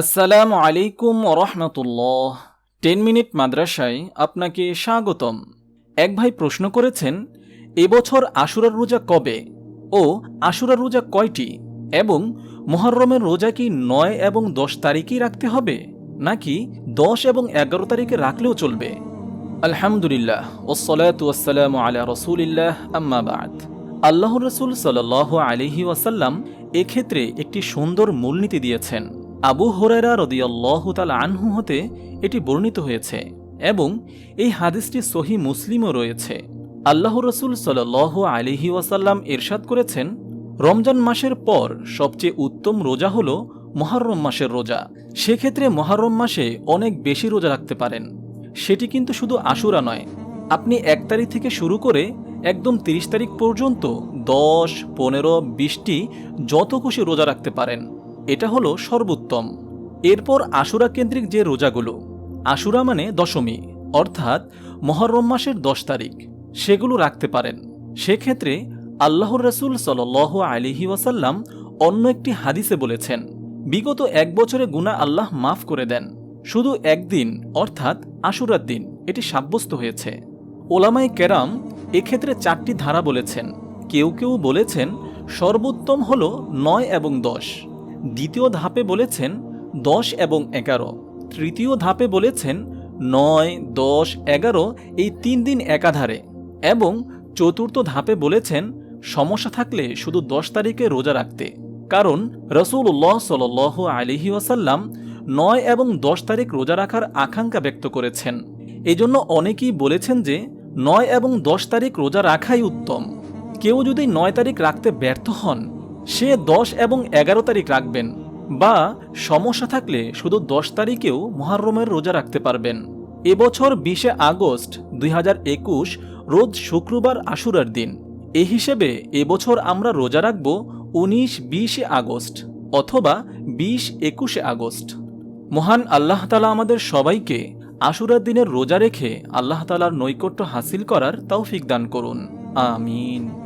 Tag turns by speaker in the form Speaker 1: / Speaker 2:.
Speaker 1: আসসালামু আলাইকুম রহমতুল্লাহ। Ten minute মাদ্রাসায় আপনাকে স্বাগতম। এক ভাই প্রশ্ন করেছেন এবছর আশুরার রোজা কবে ও আশুরার রোজা কয়টি এবং মহরমের রোজা কি নয় এবং দশ তারিখেই রাখতে হবে নাকি দশ এবং এগারো তারিখে রাখলেও চলবে? আলহামদুলিল্লাহ ওসলাত ওয়াসালাম আলা রসুলিল্লাহ আম্মাবাদ আল্লাহ রসুল সাল আলিহি ওয়াসাল্লাম এক্ষেত্রে একটি সুন্দর মূলনীতি দিয়েছেন। আবু হরেরা রদিয়াল্লাহ তাল আনহু হতে এটি বর্ণিত হয়েছে এবং এই হাদিসটি সহি মুসলিমও রয়েছে। আল্লাহ রসুল সাল আলিহি ওয়াসাল্লাম এরশাদ করেছেন, রমজান মাসের পর সবচেয়ে উত্তম রোজা হল মহারম মাসের রোজা। সেক্ষেত্রে মহারম মাসে অনেক বেশি রোজা রাখতে পারেন। সেটি কিন্তু শুধু আশুরা নয়, আপনি এক তারিখ থেকে শুরু করে একদম তিরিশ তারিখ পর্যন্ত দশ, পনেরো, বিশটি যত খুশি রোজা রাখতে পারেন। এটা হলো সর্বোত্তম। এরপর আশুরা কেন্দ্রিক যে রোজাগুলো, আশুরা মানে দশমী, অর্থাৎ মহরম মাসের দশ তারিখ, সেগুলো রাখতে পারেন। সেক্ষেত্রে আল্লাহর রসুল সাল আলিহি ওয়াসাল্লাম অন্য একটি হাদিসে বলেছেন, বিগত এক বছরে গুণা আল্লাহ মাফ করে দেন। শুধু একদিন, অর্থাৎ আশুরার দিন, এটি সাব্যস্ত হয়েছে। ওলামাই কেরাম এক্ষেত্রে চারটি ধারা বলেছেন। কেউ কেউ বলেছেন সর্বোত্তম হল নয় এবং দশ। দ্বিতীয় ধাপে বলেছেন দশ এবং এগারো। তৃতীয় ধাপে বলেছেন নয়, দশ, এগারো এই তিন দিন একাধারে। এবং চতুর্থ ধাপে বলেছেন সমস্যা থাকলে শুধু দশ তারিখে রোজা রাখতে। কারণ রসুল্লাহ সাল আলিহি ওয়াসাল্লাম নয় এবং দশ তারিখ রোজা রাখার আকাঙ্ক্ষা ব্যক্ত করেছেন। এজন্য অনেকেই বলেছেন যে নয় এবং দশ তারিখ রোজা রাখাই উত্তম। কেউ যদি নয় তারিখ রাখতে ব্যর্থ হন সে দশ এবং এগারো তারিখ রাখবেন, বা সমস্যা থাকলে শুধু দশ তারিখেও মহারমের রোজা রাখতে পারবেন। এবছর বিশে আগস্ট দুই হাজার একুশ রোজ শুক্রবার আশুরার দিন। এ হিসেবে এবছর আমরা রোজা রাখব উনিশ বিশে আগস্ট অথবা বিশ একুশে আগস্ট। মহান আল্লাহ তালা আমাদের সবাইকে আশুরার দিনের রোজা রেখে আল্লাহ তালার নৈকট্য হাসিল করার তৌফিক দান করুন। আমিন।